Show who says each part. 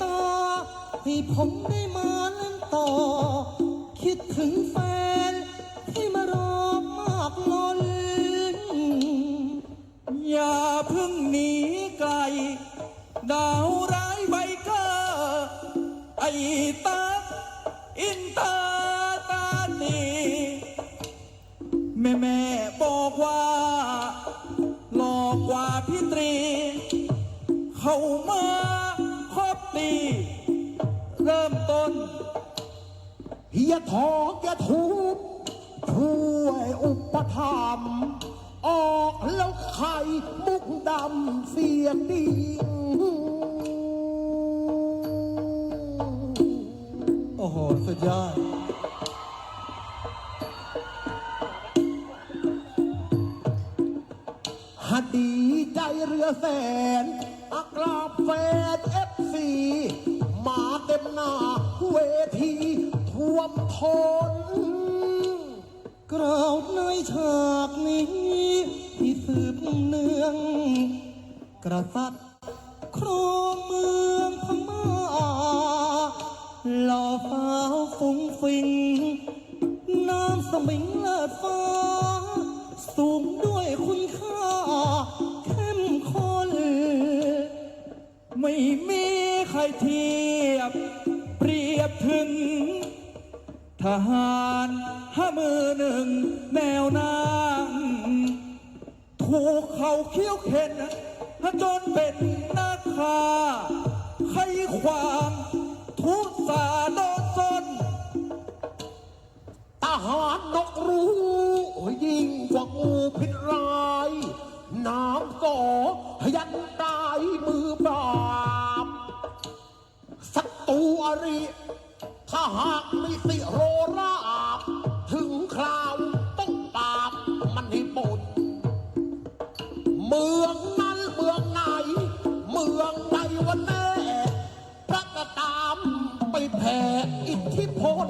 Speaker 1: ตา ให้ผมได้มาเล่นต่อ คิดถึงแฟน ที่มารอมากล้น
Speaker 2: อย่าเพึ่งหนีไกล ดาวร้ายใบเกอร์ไอตาอินตาตานีแม่แม่บอกว่า หลอกกว่าพี่ตรี เข้ามา ตีเริ่มต้น
Speaker 3: อย่าทอกอย่าทุบช่วยอุปธรรมภ์ออกแล้วไข่มุกดำเสียงดี
Speaker 1: โอ้โห สุดยอด
Speaker 3: หดีใจเรือแสน อักราบแฟนเอ มาเต็มหน้าเวทีท่วมทน
Speaker 1: กล่าวในฉากนี้ ที่สืบเนื่องกษัตริย์ครองเมืองพม่าหล่อฟ้าฟุ้งฟิงน้ำสมิงเลิศฟ้า สูงด้วยคุณค่าเข้มข้น
Speaker 2: ไม่มี ครเทียบ เปรียบถึง ทหารห้ามือหนึ่งแนวนางถูกเขาเขี้ยวเข็นจนเป็นนักฆ่าใครความทุสาโดนซน
Speaker 3: ทหารนกรู้ ยิ่งกว่างูพิษร้าย น้ำก่อ ริ ถ้าหากมีสิโรราบ ถึงคราวต้องตามมันให้หมดเมืองนั้นเมืองไหน เมืองใดวันแน่พระก็ตามไปแผ่อิทธิพล